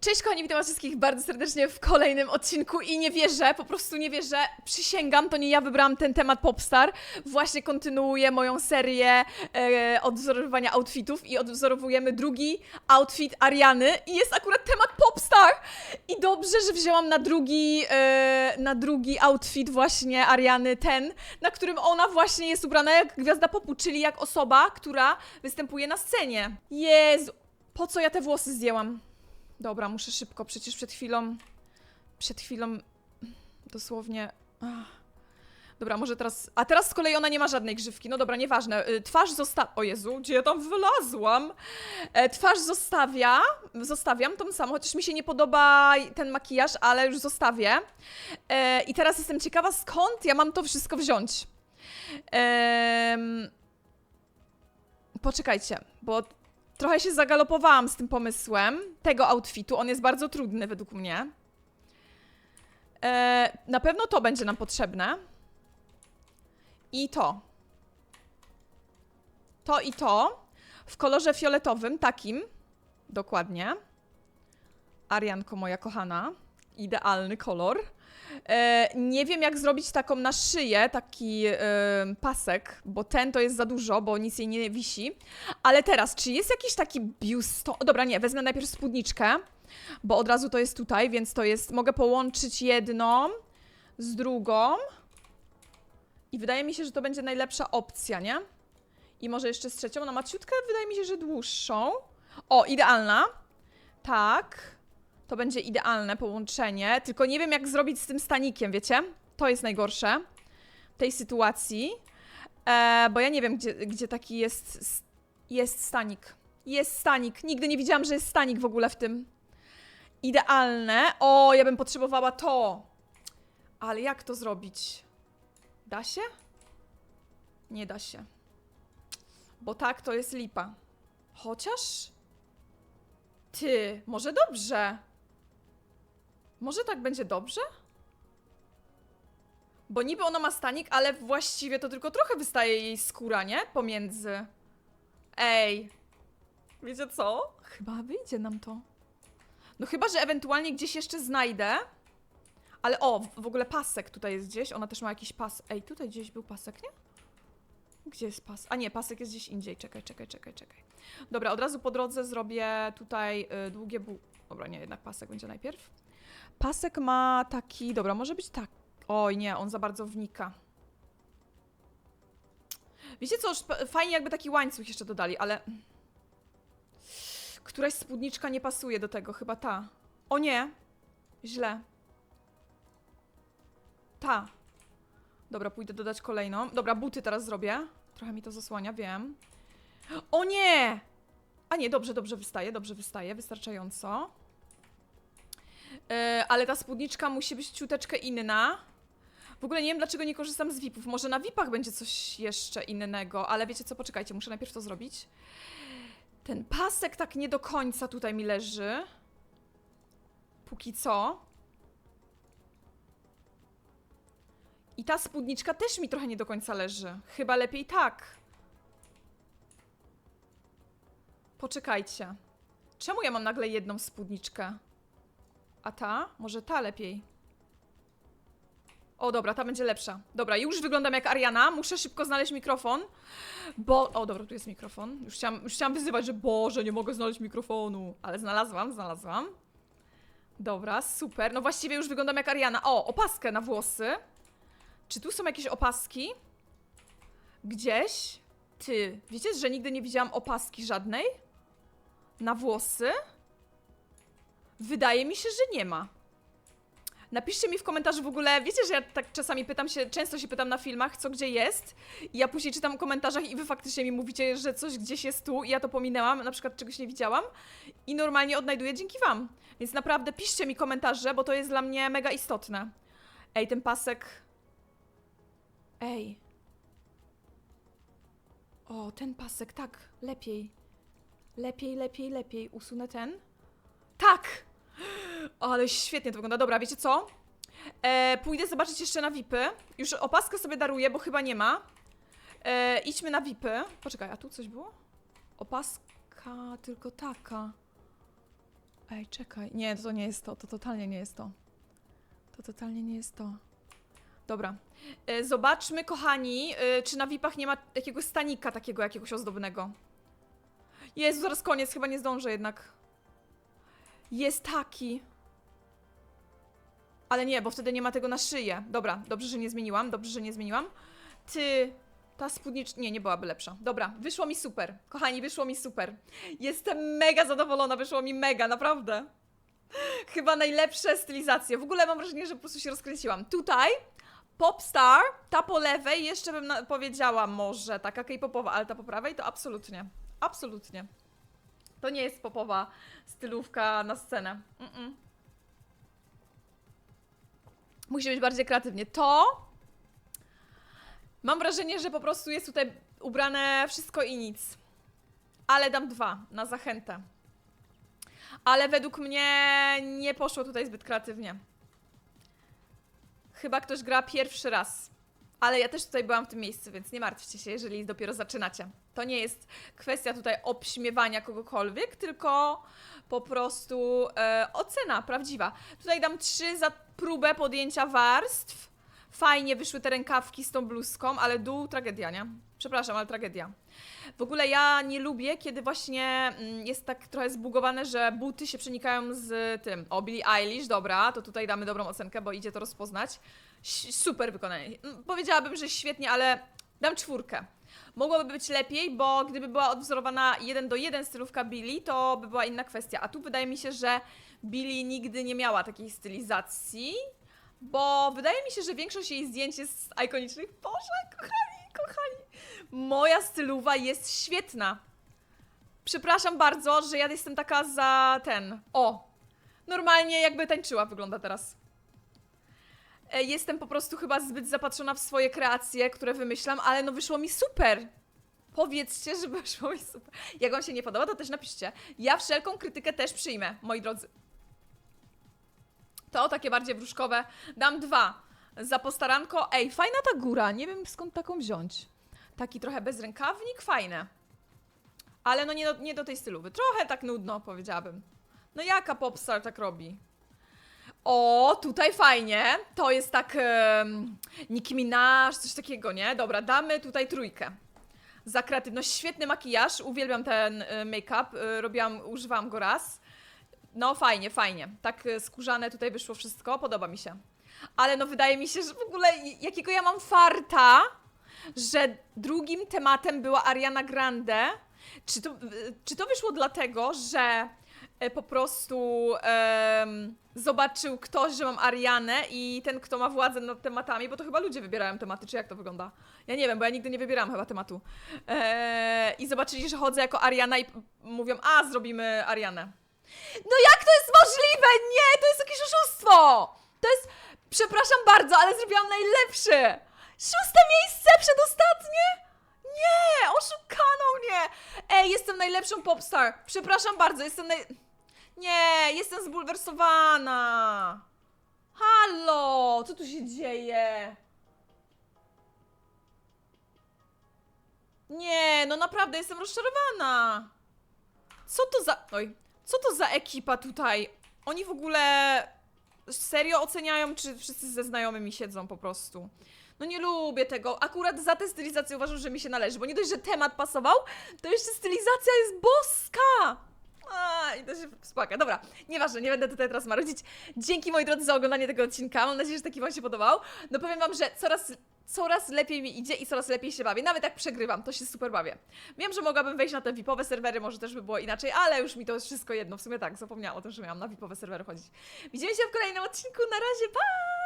Cześć kochani, witam was wszystkich bardzo serdecznie w kolejnym odcinku i nie wierzę, po prostu nie wierzę, przysięgam, to nie ja wybrałam ten temat Popstar, właśnie kontynuuję moją serię e, odwzorowywania outfitów i odwzorowujemy drugi outfit Ariany i jest akurat temat Popstar i dobrze, że wzięłam na drugi, e, na drugi outfit właśnie Ariany ten, na którym ona właśnie jest ubrana jak gwiazda popu, czyli jak osoba, która występuje na scenie. Jezu, po co ja te włosy zdjęłam? Dobra, muszę szybko, przecież przed chwilą. Przed chwilą. Dosłownie. Ach. Dobra, może teraz. A teraz z kolei ona nie ma żadnej grzywki. No dobra, nieważne. Y, Twarz zostawia. O Jezu, gdzie ja tam wylazłam? E, twarz zostawia. Zostawiam tą samą, chociaż mi się nie podoba ten makijaż, ale już zostawię. E, I teraz jestem ciekawa, skąd ja mam to wszystko wziąć. Poczekajcie, bo trochę się zagalopowałam z tym pomysłem tego outfitu. On jest bardzo trudny według mnie. E, na pewno to będzie nam potrzebne. I to. To i to. W kolorze fioletowym, takim. Dokładnie. Arianko, moja kochana. Idealny kolor. E, nie wiem, jak zrobić taką na szyję, taki pasek, bo ten to jest za dużo, bo nic jej nie wisi. Ale teraz, czy jest jakiś taki biusto... Dobra, nie, wezmę najpierw spódniczkę, bo od razu to jest tutaj, więc to jest... Mogę połączyć jedną z drugą. I wydaje mi się, że to będzie najlepsza opcja, nie? I może jeszcze z trzecią. No maciutkę wydaje mi się, że dłuższą. O, idealna. Tak. To będzie idealne połączenie. Tylko nie wiem, jak zrobić z tym stanikiem, wiecie? To jest najgorsze w tej sytuacji. E, bo ja nie wiem, gdzie, gdzie taki jest, jest stanik. Jest stanik. Nigdy nie widziałam, że jest stanik w ogóle w tym. Idealne. O, ja bym potrzebowała to. Ale jak to zrobić? Da się? Nie da się. Bo tak to jest lipa. Chociaż. Ty, może dobrze. Może tak będzie dobrze? Bo niby ona ma stanik, ale właściwie to tylko trochę wystaje jej skóra, nie? Pomiędzy. Ej. Wiecie co? Chyba wyjdzie nam to. No chyba, że ewentualnie gdzieś jeszcze znajdę. Ale o, w- ogóle pasek tutaj jest gdzieś. Ona też ma jakiś pas. Ej, tutaj gdzieś był pasek, nie? Gdzie jest pas? A nie, pasek jest gdzieś indziej. Czekaj, czekaj, czekaj, czekaj. Dobra, od razu po drodze zrobię tutaj y, długie bu... Dobra, nie, jednak pasek będzie najpierw. Pasek ma taki... Dobra, może być tak. Oj, nie, on za bardzo wnika. Wiecie co, fajnie jakby taki łańcuch jeszcze dodali, ale... Któraś spódniczka nie pasuje do tego, chyba ta. O nie! Źle. Ta. Dobra, pójdę dodać kolejną. Dobra, buty teraz zrobię. Trochę mi to zasłania, wiem. O nie! A nie, dobrze, dobrze wystaje, dobrze wystaje, wystarczająco. Yy, ale ta spódniczka musi być ciuteczkę inna. W ogóle nie wiem, dlaczego nie korzystam z VIP-ów. Może na VIP-ach będzie coś jeszcze innego, ale wiecie co, poczekajcie, muszę najpierw to zrobić. Ten pasek tak nie do końca tutaj mi leży. Póki co. I ta spódniczka też mi trochę nie do końca leży. Chyba lepiej tak. Poczekajcie. Czemu ja mam nagle jedną spódniczkę? A ta? Może ta lepiej. O, dobra, ta będzie lepsza. Dobra, już wyglądam jak Ariana. Muszę szybko znaleźć mikrofon, bo... O, dobra, tu jest mikrofon. Już chciałam, już chciałam wyzywać, że Boże, nie mogę znaleźć mikrofonu. Ale znalazłam, znalazłam. Dobra, super. No właściwie już wyglądam jak Ariana. O, opaskę na włosy. Czy tu są jakieś opaski? Gdzieś? Ty, wiecie, że nigdy nie widziałam opaski żadnej? Na włosy? Wydaje mi się, że nie ma. Napiszcie mi w komentarzu w ogóle, wiecie, że ja tak czasami pytam się, często się pytam na filmach, co gdzie jest i ja później czytam w komentarzach i wy faktycznie mi mówicie, że coś gdzieś jest tu i ja to pominęłam, na przykład czegoś nie widziałam i normalnie odnajduję dzięki wam. Więc naprawdę piszcie mi komentarze, bo to jest dla mnie mega istotne. Ej, ten pasek... Ej. O, ten pasek, tak, lepiej. Lepiej, lepiej, lepiej. Usunę ten. Tak! Ale świetnie to wygląda. Dobra, wiecie co? E, pójdę zobaczyć jeszcze na VIPy. Już opaskę sobie daruję, bo chyba nie ma. E, idźmy na VIPy. Poczekaj, a tu coś było? Opaska tylko taka. Ej, czekaj. Nie, to nie jest to. To totalnie nie jest to. To totalnie nie jest to. Dobra. E, Zobaczmy, kochani, e, czy na VIP-ach nie ma jakiegoś stanika takiego jakiegoś ozdobnego. Jezu, zaraz koniec, chyba nie zdążę jednak. Jest taki. Ale nie, bo wtedy nie ma tego na szyję. Dobra, dobrze, że nie zmieniłam, dobrze, że nie zmieniłam. Ty, ta spódniczka... Nie, nie byłaby lepsza. Dobra, wyszło mi super. Kochani, wyszło mi super. Jestem mega zadowolona, wyszło mi mega, naprawdę. Chyba najlepsze stylizacje. W ogóle mam wrażenie, że po prostu się rozkręciłam. Tutaj Popstar, ta po lewej, jeszcze bym powiedziała może taka k-popowa, ale ta po prawej to absolutnie. Absolutnie. To nie jest popowa stylówka na scenę. Mm-mm. Musi być bardziej kreatywnie. To mam wrażenie, że po prostu jest tutaj ubrane wszystko i nic. Ale dam dwa na zachętę. Ale według mnie nie poszło tutaj zbyt kreatywnie. Chyba ktoś gra pierwszy raz. Ale ja też tutaj byłam w tym miejscu, więc nie martwcie się, jeżeli dopiero zaczynacie. To nie jest kwestia tutaj obśmiewania kogokolwiek, tylko po prostu e, ocena prawdziwa. Tutaj dam trzy za próbę podjęcia warstw. Fajnie wyszły te rękawki z tą bluzką, ale dół tragedia, nie? Przepraszam, ale tragedia. W ogóle ja nie lubię, kiedy właśnie mm, jest tak trochę zbugowane, że buty się przenikają z tym. O, Billie Eilish, dobra, to tutaj damy dobrą ocenkę, bo idzie to rozpoznać. Super wykonanie. Mm, Powiedziałabym, że świetnie, ale dam czwórkę. Mogłoby być lepiej, bo gdyby była odwzorowana jeden do jeden stylówka Billy, to by była inna kwestia. A tu wydaje mi się, że Billy nigdy nie miała takiej stylizacji, bo wydaje mi się, że większość jej zdjęć jest z ikonicznych. Boże, kochani, kochani. Moja stylowa jest świetna. Przepraszam bardzo, że ja jestem taka za ten. O! Normalnie jakby tańczyła wygląda teraz. E, Jestem po prostu chyba zbyt zapatrzona w swoje kreacje, które wymyślam, ale no wyszło mi super. Powiedzcie, że wyszło mi super. Jak wam się nie podoba, to też napiszcie. Ja wszelką krytykę też przyjmę, moi drodzy. To takie bardziej wróżkowe. Dam dwa. Za postaranko. Ej, fajna ta góra. Nie wiem skąd taką wziąć. Taki trochę bezrękawnik, fajne. Ale no nie do, nie do tej stylowy. Trochę tak nudno, powiedziałabym. No jaka popstar tak robi? O, tutaj fajnie. To jest tak um, Nicki Minaj, coś takiego, nie? Dobra, damy tutaj trójkę. Za kreatywność. Świetny makijaż. Uwielbiam ten y, make-up. Y, robiłam, używałam go raz. No fajnie, fajnie. Tak y, skórzane tutaj wyszło wszystko. Podoba mi się. Ale no wydaje mi się, że w ogóle jakiego ja mam farta, że drugim tematem była Ariana Grande. Czy to, czy to wyszło dlatego, że po prostu zobaczył ktoś, że mam Arianę i ten, kto ma władzę nad tematami, bo to chyba ludzie wybierają tematy, czy jak to wygląda? Ja nie wiem, bo ja nigdy nie wybierałam chyba tematu. E, I zobaczyli, że chodzę jako Ariana i mówią, a zrobimy Arianę. No jak to jest możliwe? Nie, to jest jakieś oszustwo! To jest, przepraszam bardzo, ale zrobiłam najlepszy! Szóste miejsce, przedostatnie? Nie, oszukano mnie! Ej, jestem najlepszą popstar. Przepraszam bardzo, jestem naj... Nie, jestem zbulwersowana. Halo, co tu się dzieje? Nie, no naprawdę jestem rozczarowana. Co to za... Oj. Co to za ekipa tutaj? Oni w ogóle serio oceniają, czy wszyscy ze znajomymi siedzą po prostu? No nie lubię tego. Akurat za tę stylizację uważam, że mi się należy, bo nie dość, że temat pasował, to jeszcze stylizacja jest boska! I to się spłaka. Dobra, nieważne, nie będę tutaj teraz marudzić. Dzięki moi drodzy za oglądanie tego odcinka. Mam nadzieję, że taki wam się podobał. No powiem wam, że coraz, coraz lepiej mi idzie i coraz lepiej się bawię. Nawet jak przegrywam, to się super bawię. Wiem, że mogłabym wejść na te VIP-owe serwery, może też by było inaczej, ale już mi to jest wszystko jedno. W sumie tak, zapomniałam o tym, że miałam na VIP-owe serwery chodzić. Widzimy się w kolejnym odcinku. Na razie, pa!